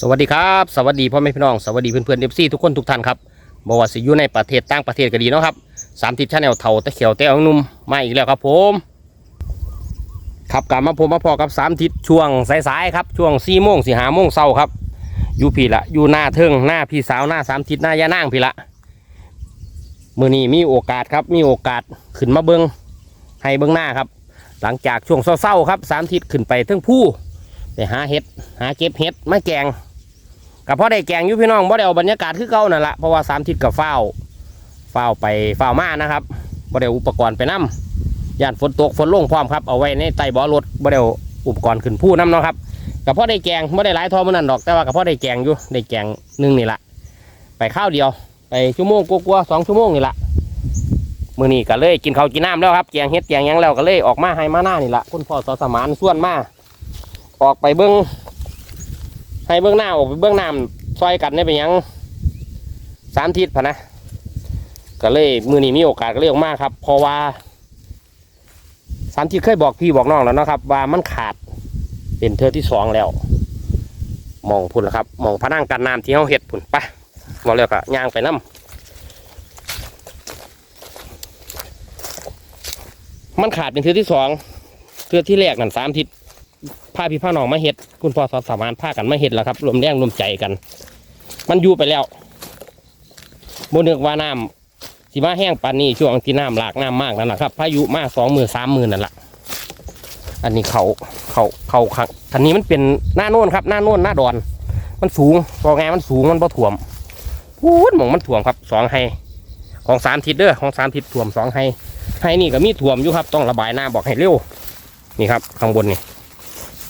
สวัสดีครับ สวัสดีพ่อแม่พี่น้อง สวัสดีเพื่อนๆเอฟซีทุกคนทุกท่านครับบอกว่าสิอยู่ในประเทศต่างประเทศก็ดีเนาะครับสามทิศชาแนลเทาตะเขียวแต่เอานุ่มมาอีกแล้วครับผมครับกลับมาผมมาพอกับสามทิศช่วงสายๆครับช่วงสี่โมงสี่หาโมงเช้าครับอยู่พี่ละอยู่หน้าเทิงหน้าพี่สาวหน้าสามทิศหน้ายานางพี่ละมือนี้มีโอกาสครับมีโอกาสขึ้นมาเบิงให้เบิงหน้าครับ หลังจากช่วงเศร้าๆครับสามทิศขึ้นไปเทิงผู้ไปหาเห็ดหาเก็บเห็ดมาแกง กับพ่อได้แกงอยู่พี่น้องบ่ได้เอาบรรยากาศคือเก่านั่นละเพราะว่าสามทิศกับเฝ้าวฝ้าไปเฝ้ามานะครับบ่ได้อุปกรณ์ไปนํย่านฝนตกฝนลงพร้อมครับเอาไว้ในใต้บ่อรถบ่ได้อุปกรณ์ขึ้นผู้นํเนาะครับกับพ่อได้แกงบ่ได้หลายทอมันนั่นดอกแต่ว่ากับพ่อได้แกงอยู่ได้แกงหนึ่งนี่ละไปข้าวเดียวไปชั่วโมงกว่าๆสองชั่วโมงนี่ละมื้อนี้ก็เลยกินข้าวกินน้ำแล้วครับแกงเฮ็ดแกงยังแล้วก็เลยออกมาให้มาหน้านี่ละคุณพ่อสอสมานส่วนมาออกไปเบิ้ง ให้เบื้องหน้าออกไปเบื้องหน้าซอยกันได้เป็นหยังสามทิศพะนะก็เลยมือนี้มีโอกาสก็เลยออกมาครับ เพราะว่าสามทิศเคยบอกพี่บอกน้องแล้วนะครับ ว่ามันขาดเป็นเธอที่สองแล้ว มองพุ่นละครับ มองพนังกันน้ำที่เขาเห็ดพุ่นไปบอกแล้วก็ย่างไปน้ำมันขาดเป็นเธอที่สองเธอที่แรกนั่นสามทิศ พาพี่พ่อน้องมาเห็ด คุณพ่อสสามานพากันมาเห็ดแล้วครับรวมแรงรวมใจกัน มันอยู่ไปแล้วโมนึกว่าน้ำสิมาแห้งปานนี้ช่วงที่น้ำหลากน้ำมากนั่นแหละครับพายุมากสองมือสามมือนั่นแหละอันนี้เขาเขาเขาขังทันนี้มันเป็นหน้าโน่นครับ หน้าโน่นหน้าดอน มันสูงพอไงมันสูงมันบ่ถ่วมพูดหมองมันถ่วมครับสองไฮของสามทิศเด้อของสามทิศถ่วมสองไฮไฮนี่ก็มีถ่วมอยู่ครับ ต้องระบายน้ำบอกให้เร็วนี่ครับข้างบนนี่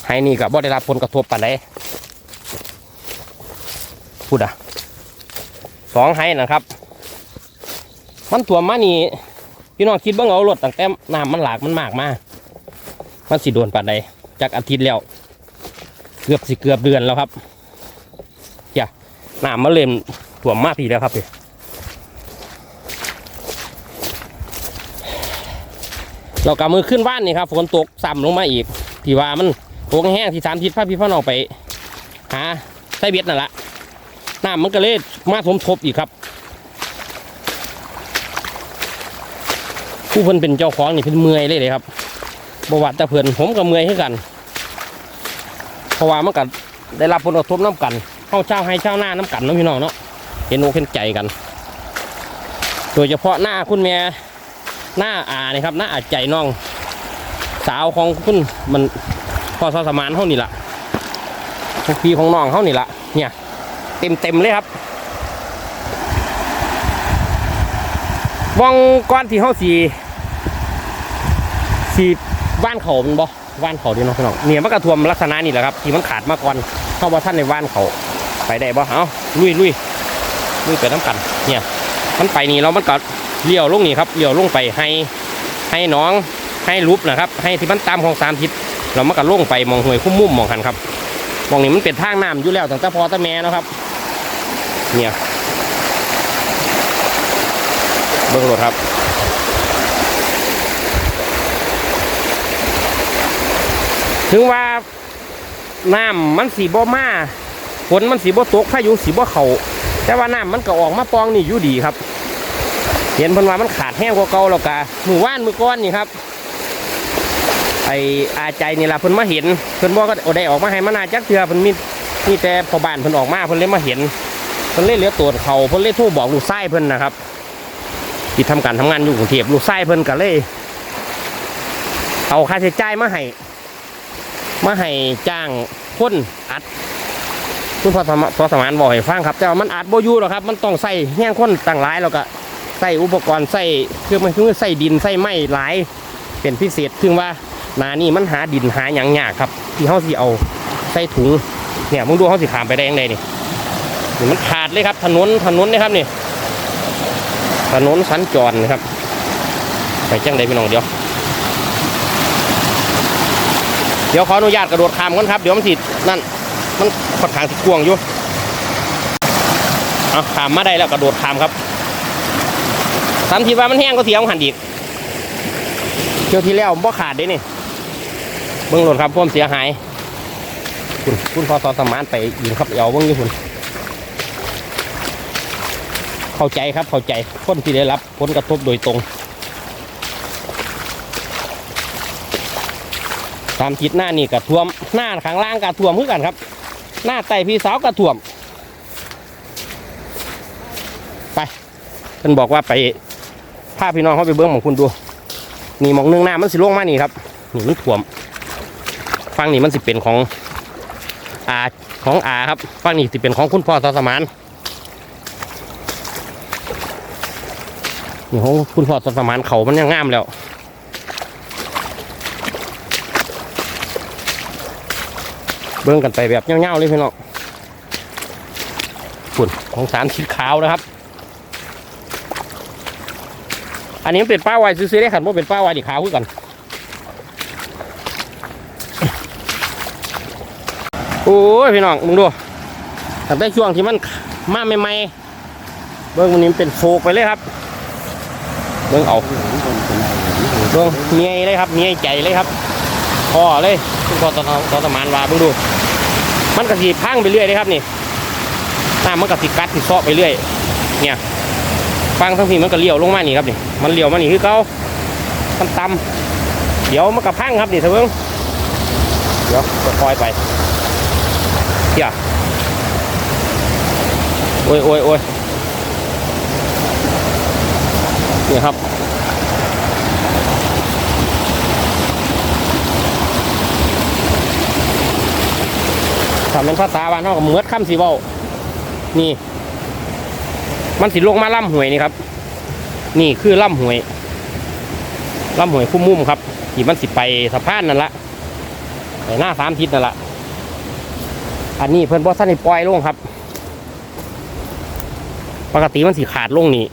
ให้นี่กับบ่ได้รับผลกระทบปานใดพูดอะสองให้นะครับ มันถ่วมมานี่พี่น้องคิดบ้างเอารถตั้งแต่น้ำมันหลากมันมากมามันสิโดนปานใดจากอาทิตย์แล้ว เกือบสิเกือบเดือนแล้วครับอย่าน้ำมันเริ่มถ่วมมากพี่แล้วครับพี่เรากำมือขึ้นบ้านนี่ครับฝนตกซ้ำลงมาอีกที่ว่ามัน โงแห้งที่สามทิศพาพี่พ่อน้องไป หาไส้เบ็ดนั่นแหละน้ำมันก็เลยมาสมทบอีกครับ ผู้เพิ่นเป็นเจ้าของนี่เพิ่นเมื่อยเลยเลยครับบวชแต่เพิ่นผมก็เมื่อยให้กันเพราะว่ามันก็ได้รับผลกระทบน้ำกันเข้าเช่าให้เช่าหน้าน้ำกันนาะพี่น้องเนาะเห็นโอเห็นใจกัน โดยเฉพาะหน้าคุณแม่หน้าอานี่ครับหน้าอาใจน้อง สาวของคุณมัน พอสอสมานเขานี่ละพวกพี่ของน้องเขานี่ละเนี่ยเต็มเต็มเลยครับวองก้อนที่เขาสีสีว่านเขามันบ่ว่านเขาดีเนาะพี่น้องเนี่ยมันกระทวมลักษณะนี่แหละครับ ที่มันขาดมาก่อนเข้าว่าท่านในว่านเขาไปได้บ่เอาลุยลุยลุยไปน้ำกันเนี่ย มันไปนี่เรามันก็เลี้ยวลงนี่ครับเลี้ยวลงไปให้ให้น้องให้รูปนะครับ ให้ที่มันตามของสามทิศ เรามากันล่งไปมองหวยคุ้มมุมมองหันครับมองนี้มันเป็นทางน้ำอยู่แล้วตั้งแต่พอตั้งแม่นะครับ เนี่ยเบิ้งรถครับถึงว่าน้ำมันสีบ่มาฝนมันสีบ่ตกพายุสีบ่เขาแต่ว่าน้ำมันก็ออกมาปองนี่อยู่ดีครับ เห็นพิ่นว่ามันขาดแห้งกว่าเก่าแล้วกะมือว่านมือก้อนนี่ครับ ไออาใจนี่ละเพิ่นมาเห็นเพิ่นบอกก็ได้ออกมาให้มานาจักเทือเพิ่นมีมีแต่พอบ้านเพิ่นออกมาเพิ่นเลยมาเห็นเพิ่นเลยเหลือตัวเขาเพิ่นเลยโทรบอกลูกชายเพิ่นนะครับที่ทำการทำงานอยู่กรุงเทพลูกชายเพิ่นก็เลยเอาค่าใช้จ่ายมาให้มาให้จ้างคนอัดคุณพอสมพอสมานบอกให้ฟังครับ แต่ว่ามันอัดโบยูหรอกครับ มันต้องใส่แห้งคนต่างหลายแล้วก็ใส่อุปกรณ์ใส่เครื่องมือใส่ดินใส่ไม้หลายเป็นพิเศษถึงว่า นานี่มันหาดินหาหยังยากครับ ที่เขาสิเอาใส่ถุง เนี่ยมึงดูเขาสิขามไปได้ยังไงนี่นี่มันขาดเลยครับถนนถนนนี่ครับนี่ถนนสัญจรนะครับ ไปจังใดพี่น้องเดี๋ยว เดี๋ยวขออนุญาตกระโดดข้ามก่อนครับ เดี๋ยวมันสินั่น มันค่อนข้างที่กวางอยู่เอาข้ามมาได้แล้วกระโดดข้ามครับสามทีว่ามันแห้งก็เสียงหันอีกเที่ยวที่แล้วบ่ขาดเด้นี่ เบิ่งรถครับควมเสียหาย คุณคุณพอสอสมานไปยิงครับเอาเบิ้องอยู่คุณเข้าใจครับเข้าใจคนที่ได้รับผลกระทบโดยตรงตามทิศหน้านี่กระท่วมหน้าข้างล่างกระท่วมเหมือนกันครับ หน้าไตพี่สาวกระท่วม ไปเพิ่นบอกว่าไปพาพพี่น้องเขาไปเบิ้องของคุณดู นี่มองหนึงหน้ามันสิลงมานี่ครับนี่มันท่วม ฟังนี่มันสิเป็นของอาของอาครับฟังนี่สิเป็นของคุณพ่อสอสมานนี่ของคุณพ่อสอสมานเขามันยังงามแล้วเบิ่งกันไปแบบเงี้ยวๆเลยพี่น้องฝุ่นของสารสีขาวนะครับ อันนี้มันเป็นป้าไวซื้อๆได้ขันว่าเป็นป้าไวดีขาวขึ้นกัน โอ้ยพี่น้องมึงดูตั้งแต่ช่วงที่มันมาใหม่ๆเบิ้งมันนี้เป็นโฟกไปเลยครับเบิ้งเอาเบิ้งเมียเลยครับเมียใจเลยครับพอเลยคุณพ่อตอนตอนสมานวาเบิ้งดู มันกระสีพังไปเรื่อยเลยครับนี่น้ำมันกระสีกัดสีเซาะไปเรื่อย เนี่ยฟังทั้งทีมันก็เลี้ยวลงมานี่ครับนี่มันเลี้ยวมานี่คือเก่ามันตำเดี๋ยวมันกระพังครับนี่เถอะเบิ้งเดี๋ยวคอยไป เที่ยโอ้ยโอ้ยโอ้ยนี่ครับถ้าเป็นภาษาบ้านเขาก็เหมือดคำสีเบานี่ มันสิลงมาล่ำหวยนี่ครับ นี่คือล่ำหวยล่ำหวยคุ้มมุมครับที่มันสิไปสะพานนั่นละไปหน้าสามทิศนั่นละ อันนี้เพิ่นบอสันนี่ปล่อยลงครับ ปกติมันสีขาดลงนี่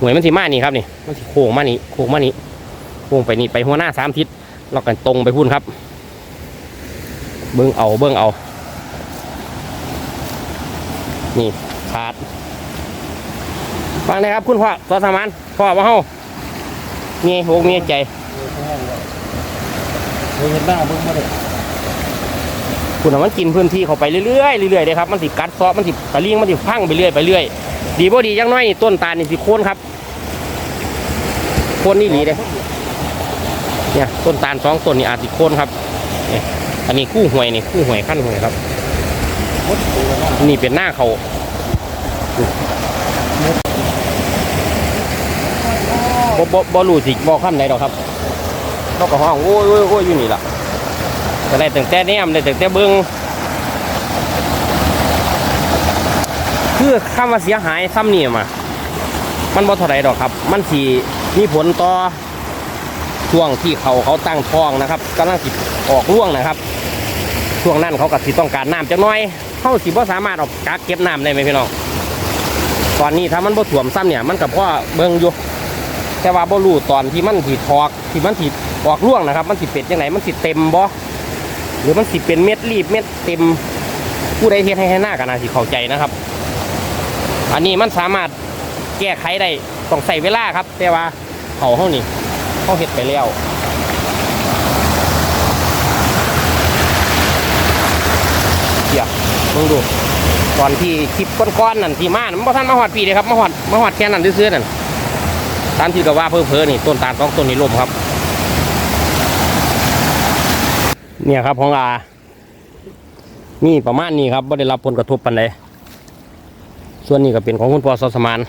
หวยมันสีมานี่ครับนี่มันสีโค้งมานี่โค้งมานี่โค้งไปนี่ไปหัวหน้าสามทิศเรากันตรงไปพุ่นครับ เบิ้งเอาเบิ้งเอา นี่ขาดฟังนะครับคุณพ่อตัวสมานพ่อว่าเฮาเมียโหกเมียใจเห็นหน้าเบิ่งมาเลย คุณมันกินพื้นที่เข้าไปเรื่อยๆเรื่อยๆเลยครับมันสิกัดซาะมันสิตะลิงมันสิพังไปเรื่อยไปเรื่อยดีบ่ดียังน้อยต้นตาลนี่สิโค่นครับโค่นนี่หลีเลยเนี่ยต้นตาลสองต้นนี่อาจสิโค่นครับเนี่ยอันนี้คู่หวยนี่คู่หวยขั้นหวยครับนี่เป็นหน้าเขาบ่บ่บ่รู้สิบ่คำไหนดอกครับนกกระห้องโอ้ยโอ้ยโอ้ยอยู่นี่ล่ะ ก็ได้ตั้งแต่แนมได้ตั้งแต่เบิ้งคือคำว่าเสียหายซ้ำนี่มามันบ่เท่าไรดอกครับ มันสีมีผลต่อช่วงที่เขาเขาตั้งท้องนะครับกำลังสิออกร่วงนะครับ ช่วงนั้นเขาก็สิต้องการน้ำจักหน้อยเขาสิบ่สามารถเอากักเก็บน้ำได้ไหมพี่น้องตอนนี้ถ้ามันบ่ถ่วมซ้ำเนี่ยมันกับพ่อเบิ่งอยู่แต่ว่าบ่รู้ตอนที่มันสิทอกที่มันสิออกร่วงนะครับ มันสิเป็ดยังไงมันสิเต็มบ่ หรือมันสิเป็นเม็ดรีบเม็ดเต็มผู้ใดเฮ็ดให้ให้หน้ากันนะสิเข้าใจนะครับ อันนี้มันสามารถแก้ไขได้ต้องใส่เวลาครับ แต่ว่าเขาเฮานี่เขาเฮ็ดไปแล้วเดี๋ยวลองดูตอนที่คลิปก้อนๆนั่นที่มานมันบ่ทันมาหอดปีเลยครับมาหอดมาหอดแค่นั้นซื้อๆนั่นตามที่ก็ว่าเพิ่มๆนี่ต้นตาลสองต้นนี่ล่มครับ เนี่ยครับของอานี่ประมาณนี้ครับไม่ได้รับผลกระทบปันใดส่วนนี้ก็เป็นของคุณพ่อสสมาน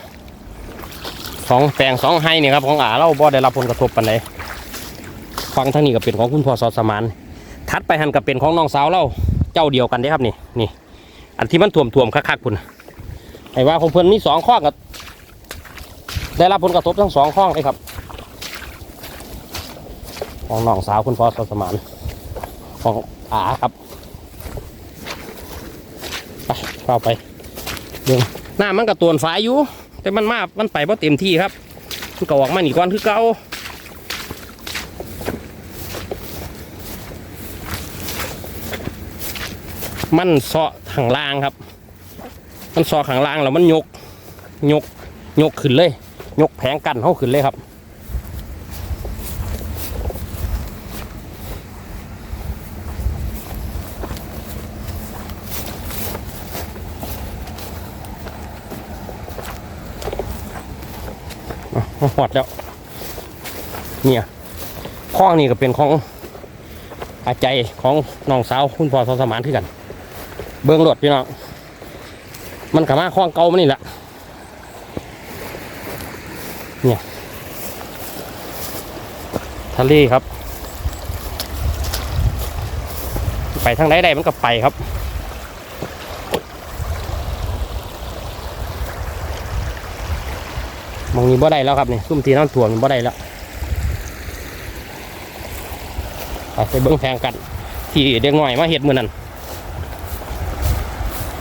สองแปลงสองไฮนี่ครับของอาเราบ่ได้รับผลกระทบปันใดฟังทั้งนี้ก็เป็นของคุณพ่อสสมานทัดไปหันก็เป็นของน้องสาวเราเจ้าเดียวกันเด้ครับนี่นี่ อันที่มันถ่วมถ่วมคักๆคุณไอ้ว่าของเพื่อนมีสองข้อกับได้รับผลกระทบทั้งสองข้อเลยครับ ของน้องสาวคุณพ่อสสมาน ของอาครับไปเข้าไปเดี๋ยวหน้ามันกับตัวฝายอยู่ แต่มันมา มันไปเพราะเต็มที่ครับมันก็ออกมาหนีก่อนคือเก่ามันเสาะข้างล่างครับ มันเสาะข้างล่างแล้วมันยก ยก ยกขึ้นเลย ยกแผงกันเข้าขึ้นเลยครับ หอดแล้ว เนี่ยข้องนี่ก็เป็นของอาใจของน้องสาวคุณพ่อสอนสมานคือกัน เบิ้งรถพี่น้องมันกับมาข้องเก่ามันนี่แหละเนี่ยทะเลครับ ไปทางใดใดมันก็ไปครับ มองนี้บ่ได้แล้วครับนี่ซุ่มทีน้ำถ่วมบ่ได้แล้วไปไปเบิ้งแพงกัน ที่เด็กหน่อยมาเห็ดมือนั่น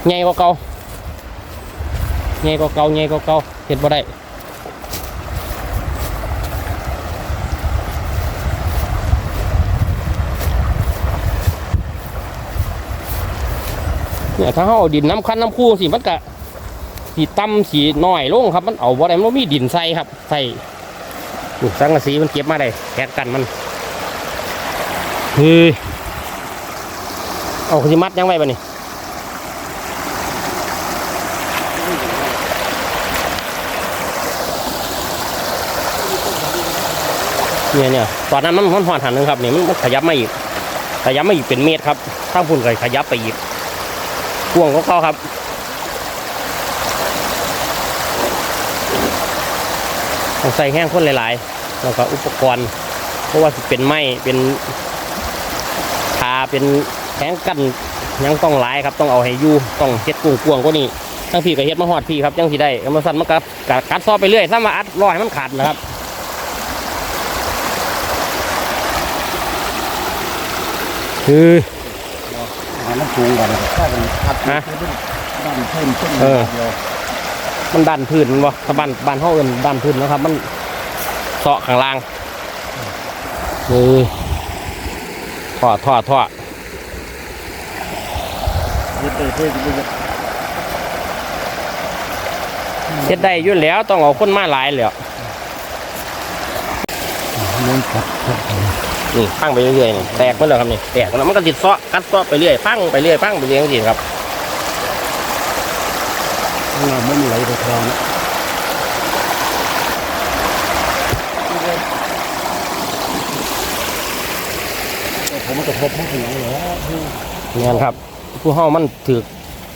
ใหญ่กว่าเก่าใหญ่กว่าเก่าใหญ่กว่าเก่าเห็ดบ่ได้เนี่ยถ้าเขาเอาดินน้ำคั้นน้ำคู่สิมันกะ สีต่ำสีน้อยลงครับ มันเอาบ่ได้มันมีดินใส่ครับใส่ลูกสังกะสีมันเก็บมาได้แกะกันมันเฮ้ยเอาสิมัดยังไงบ้านี่เนี่ยเนี่ยตอนนั้นมันมันหอดหันหนึงครับนี่มันขยับมาอีกขยับมาอีกเป็นเมตรครับถ้าพุ่นก็ขยับไปอีกพ่วงของเข้าครับ ต้อง ใส่แห้งข้นหลายๆ แล้วก็อุปกรณ์เพราะว่าสิเป็นไม้เป็นทาเป็นแห้งกันหยังต้องหลายครับต้องเอาให้อยู่ต้องเฮ็ดกวงกวงๆกว่านี้ทั้งพี่ก็เฮ็ดมาหอดพี่ครับจังสิได้เอามาสั่นมันกัดกัดกัดซอไปเรื่อยถ้ามาอัดรอยมันขาดนะครับคือหาน้ำสูงกันเลยถ้ากันอัดฮะด้านเพิ่มขึ้นเออเดียว มันดันพื้นมันวะถ้าบ้านบ้านห้องอื่นดันพื้นนะครับ มันเสาะข้างล่างคือท่อท่อท่อเฮ็ดได้เย็ดได้ยุ่นแล้วต้องเอาคนมาหลายแล้วนี่พังไปเรื่อยๆนี่แตกไปแล้วครับนี่แตกแล้วมันก็ติดเซาะกัดเซาะไปเรื่อยพังไปเรื่อยพังไปเรื่อยจริงครับ น้ำมันไหลไปคลองนะผมมันกระทบมันขนาดเหรอนี่นครับผู้เฮามันถือ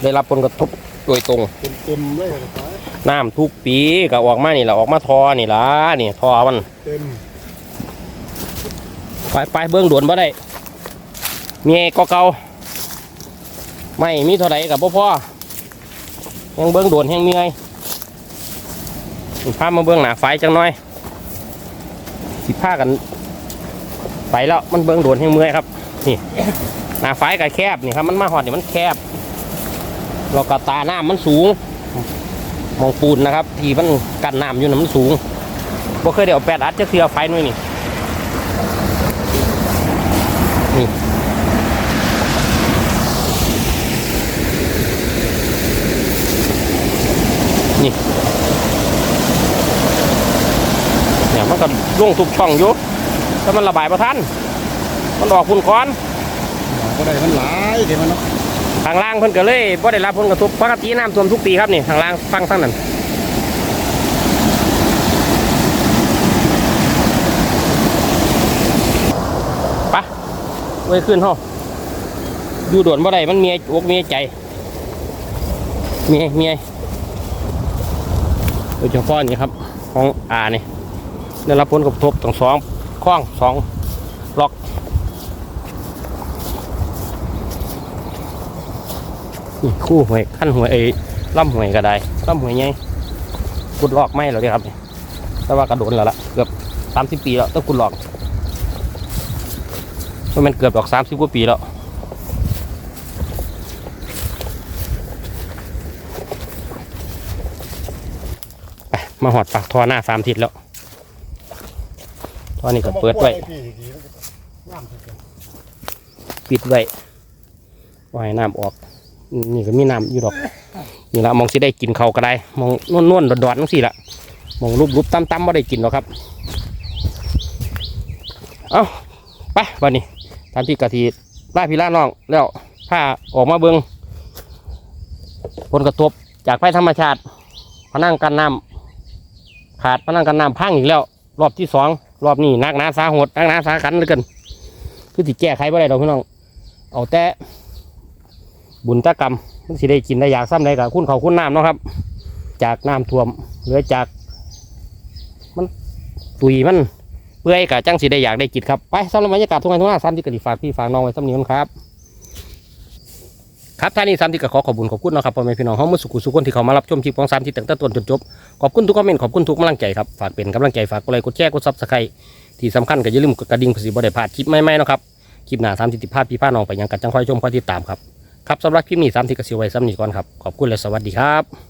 ได้รับผลกระทบโดยตรงเต็มเต็มๆเลยนะครับน้ำทุกปีก็ออกมานี่แหละออกมาทอนี่ล่ะนี่ทอมันเต็มไปไปเบื้องด่วนบ่ได้มีก็เก่าไม่มีเท่าไหร่กับพ่อพ่อ ยังเบื้องด่วนแห้งเมื่อยพามาเบื้องหนาไฟจังน้อย สิพากันไปแล้วมันเบื้องด่วนแห้งเมื่อยครับ นี่หนาไฟก็แคบนี่ครับ มันมาหอดนี่มันแคบเราก็ตาหน้ำมันสูง มองปูนนะครับ ที่มันกันน้ำอยู่นะมันสูงบ่เคยได้เอาแปดอัดจะเสือไฟหน่อยนี่ นี่เนี่ยมันก็ลงทุกช่องอยู่แต่มันระบายประทันมันออกพุ่นก้อนก็ได้มันหลายเดี๋ยวมันเนาะทางล่างเพิ่นก็เลยบ่ได้รับผลกระทบปกติน้ำท่วมทุกปีครับนี่ทางล่างฟังทั้งนั้นไปะไว้ขึ้นห้องอยู่ด่วนบ่ได้มันเมียอกเมียใจ เมียเมีย โดยเฉพาะนี่ครับของอานี่ได้รับผลกระทบตั้งสองข้องสองล็อกคู่หวยขั้นหวยไอ้ล่ำหวยก็ได้ล่ำหวยไงกุดลอกไม่หรอเนี่ยครับแต่ว่ากระโดดแล้วล่ะเกือบสามสิบปีแล้วต้องกุดลอกเพราะมันเกือบดอกสามสิบกว่าปีแล้ว มาหอดปากทอหน้าสามทิศแล้วทอนี่ก็เปิดไว้ปิดไว้ไว้ให้น้ำออก นี่ก็มีน้ำอยู่ดอก นี่ละมองสิได้กินเขาก็ได้ มองนวลนวลๆดอดๆนั่นสิละมองรูปรูปตั้มตั้มไม่ได้กินหรอกครับ เอาไปวันนี้ตามที่กะทีล่าพี่ล่าน้องแล้วผ้าออกมาเบิงผลกระทบจากไฟธรรมชาติพนังกันน้ำ ขาดพนังกันน้ำพังอีกแล้ว รอบที่สองรอบนี้นักหนาสาหดนักหนาสาขันเหลยกันคือสิแก้ไขบ่ได้ดอกพี่น้อง เอาแต่บุญตะกรรมมันสิได้กินได้อยากซ้ำได้กับคุณเขาคุณน้ำเนาะครับ จากน้ำท่วมหรือจาก มันตุยมันเปื่อยกับจังสิได้อยากได้กินครับ ไปสำหรับบรรยากาศทุกงานทุกงานซ้ำที่กระดิฝากพี่ฝากน้องไว้ซ้ำนี้ครับ ครับท่านี้ซ้ำที่ก็ขอขอบคุณขอบคุณนะครับพ่อแม่พี่น้องเฮามุสุขุสุขคนที่เขามารับชมคลิปของซ้ำที่ตั้งแต่ต้นจนจบขอบคุณทุกคอมเมนต์ขอบคุณทุกกำลังใจครับฝากเป็นกำลังใจฝากกดไลค์กดแชร์กดซับสไครต์ที่สำคัญก็อย่าลืมกดกระดิ่งเพื่อสิบ่ได้พลาดคลิปใหม่ๆนะครับคลิปหน้าซ้ำที่ติดพลาดพี่พาน้องไปยังกันจังคอยชมคอยติดตามครับครับสำหรับคลิปนี้ซ้ำที่กสิไว้ซ้ำนี้ก่อนครับขอบคุณและสวัสดีครับ